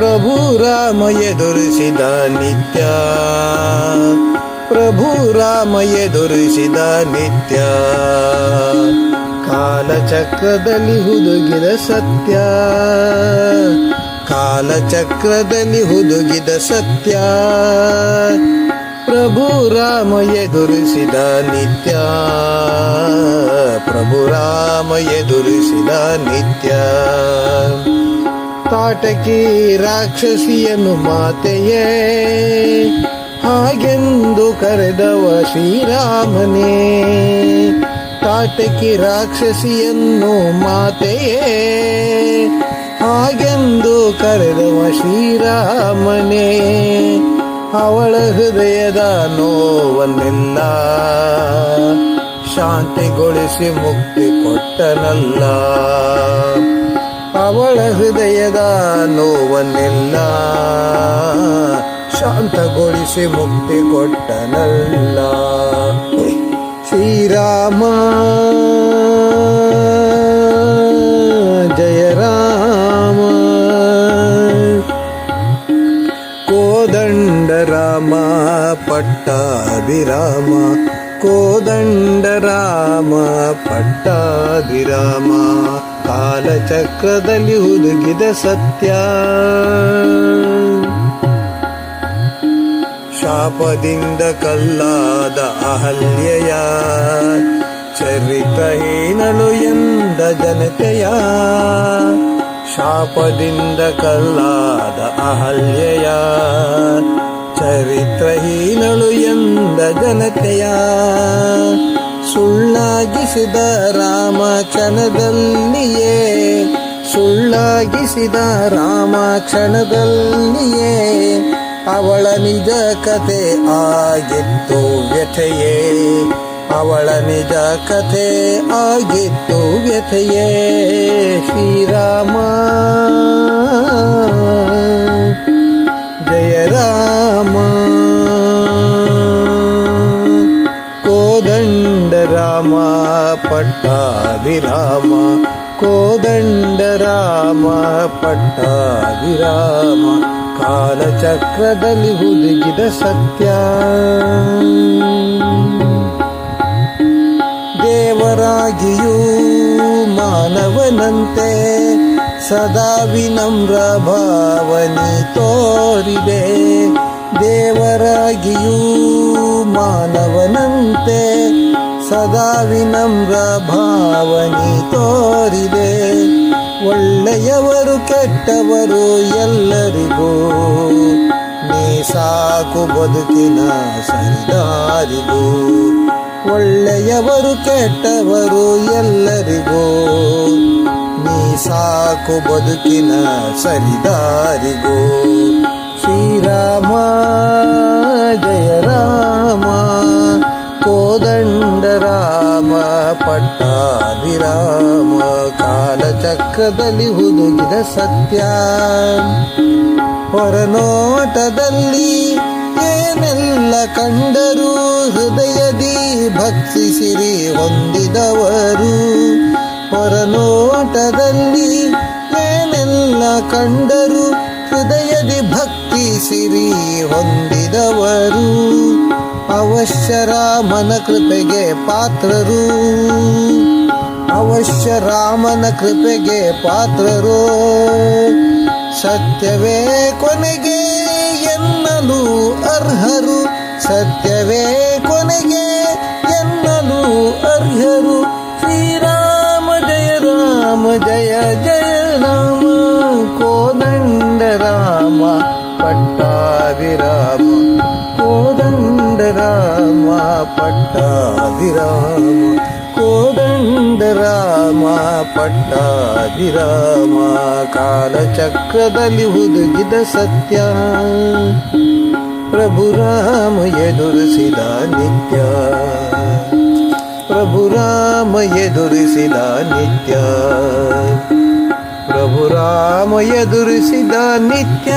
ಪ್ರಭು ರಾಮ ಎದುರಿಸಿದ ನಿತ್ಯ ಪ್ರಭು ರಾಮ ಎದುರಿಸಿದ ನಿತ್ಯ ಕಾಲಚಕ್ರದಲ್ಲಿ ಹುದುಗಿದ ಸತ್ಯ ಕಾಲಚಕ್ರದಲ್ಲಿ ಹುದುಗಿದ ಸತ್ಯ ಪ್ರಭು ರಾಮ ಎದುರಿಸಿದ ನಿತ್ಯ ಪ್ರಭು ರಾಮ ಎದುರಿಸಿದ ನಿತ್ಯ ತಾಟಕಿ ರಾಕ್ಷಸಿಯನ್ನು ಮಾತೆಯೇ, ಹಾಗೆಂದು ಕರೆದವ ಶ್ರೀರಾಮನೇ. ತಾಟಕಿ ರಾಕ್ಷಸಿಯನ್ನು ಮಾತೆಯೇ, ಹಾಗೆಂದು ಕರೆದವ ಶ್ರೀರಾಮನೇ. ಅವಳ ಹೃದಯದ ನೋವನ್ನೆಲ್ಲ ಶಾಂತಿಗೊಳಿಸಿ ಮುಕ್ತಿ ಕೊಟ್ಟನಲ್ಲ. ಅವಳ ಹೃದಯದ ನೋವನ್ನೆಲ್ಲ ಶಾಂತಗೊಳಿಸಿ ಮುಕ್ತಿ ಕೊಟ್ಟನಲ್ಲ ಶ್ರೀರಾಮ ಜಯ ರಾಮ ಕೋದಂಡ ರಾಮ ಪಟ್ಟಾಭಿರಾಮ ಕೋದಂಡ ರಾಮ ಪಟ್ಟಾಭಿರಾಮ ಕಾಲಚಕ್ರದಲ್ಲಿ ಹುದುಗಿದ ಸತ್ಯ. ಶಾಪದಿಂದ ಕಲ್ಲಾದ ಅಹಲ್ಯೆಯ ಚರಿತಹೀನಳು ಎಂದ ಜನತೆಯ. ಶಾಪದಿಂದ ಕಲ್ಲಾದ ಅಹಲ್ಯೆಯ ಚರಿತ್ರಹೀನಳು ಎಂದ ಜನತೆಯ. ಸುಳ್ಳಾಗಿಸಿದ ರಾಮ ಕ್ಷಣದಲ್ಲಿಯೇ ಸುಳ್ಳಾಗಿಸಿದ ರಾಮ ಕ್ಷಣದಲ್ಲಿಯೇ ಅವಳ ನಿಜ ಕತೆ ಆಗಿತ್ತು ವ್ಯಥೆಯೇ. ಅವಳ ನಿಜ ಕಥೆ ಆಗಿತ್ತು ವ್ಯಥೆಯೇ. ಶ್ರೀರಾಮ. ಪಟ್ಟಾಭಿರಾಮ ಕೋದಂಡ ರಾಮ ಪಟ್ಟಾಭಿರಾಮ ಕಾಲಚಕ್ರದಲ್ಲಿ ಹುದುಗಿದ ಸತ್ಯ. ದೇವರಾಗಿಯೂ ಮಾನವನಂತೆ ಸದಾ ವಿನಮ್ರ ಭಾವನೆ ತೋರಿದೆ. ದೇವರಾಗಿಯೂ ಮಾನವನಂತೆ ಸದಾ ವಿನಮ್ರ ಭಾವನೆ ತೋರಿದೆ. ಒಳ್ಳೆಯವರು ಕೆಟ್ಟವರು ಎಲ್ಲರಿಗೂ. ನೀ ಸಾಕು ಬದುಕಿನ ಸರಿದಾರಿಗೂ. ಒಳ್ಳೆಯವರು ಕೆಟ್ಟವರು ಎಲ್ಲರಿಗೂ. ನೀ ಸಾಕು ಬದುಕಿನ ಸರಿದಾರಿಗೂ. ಪಟ್ಟಾಭಿರಾಮ ಕಾಲಚಕ್ರದಲ್ಲಿ ಹುದುಗಿದ ಸತ್ಯ. ಹೊರನೋಟದಲ್ಲಿ ಏನೆಲ್ಲ ಕಂಡರೂ ಹೃದಯದಿ ಭಕ್ತಿಸಿರಿ ಹೊಂದಿದವರು. ಹೊರನೋಟದಲ್ಲಿ ಏನೆಲ್ಲ ಕಂಡರು ಹೃದಯದಿ ಭಕ್ತಿ ಸಿರಿ ಹೊಂದಿದವರು. ಅವಶ್ಯರ ಮನ ಕೃಪೆಗೆ ಪಾತ್ರರು. ಅವಶ್ಯ ರಾಮನ ಕೃಪೆಗೆ ಪಾತ್ರರು. ಸತ್ಯವೇ ಕೊನೆಗೆ ಎನ್ನಲು ಅರ್ಹರು. ಸತ್ಯವೇ ಕೊನೆಗೆ ಎನ್ನಲು ಅರ್ಹರು. ಶ್ರೀರಾಮ ಜಯ ರಾಮ, ಜಯ ಜಯ ರಾಮ. ಕೋದಂಡ ರಾಮ, ಪಟ್ಟಾಭಿರಾಮ. ಕೋದಂಡ ರಾಮ, ಪಟ್ಟಾಭಿರಾಮ. ಕೋದಂಡ ರಾಮ ಪಟ್ಟಾಭಿರಾಮ ಕಾಲಚಕ್ರದಲ್ಲಿ ಹುದುಗಿದ ಸತ್ಯ ಪ್ರಭು ರಾಮ ಎದುರಿಸಿದ ನಿತ್ಯ ಪ್ರಭು ರಾಮ ಎದುರಿಸಿದ ನಿತ್ಯ ಪ್ರಭು ರಾಮ ಎದುರಿಸಿದ ನಿತ್ಯ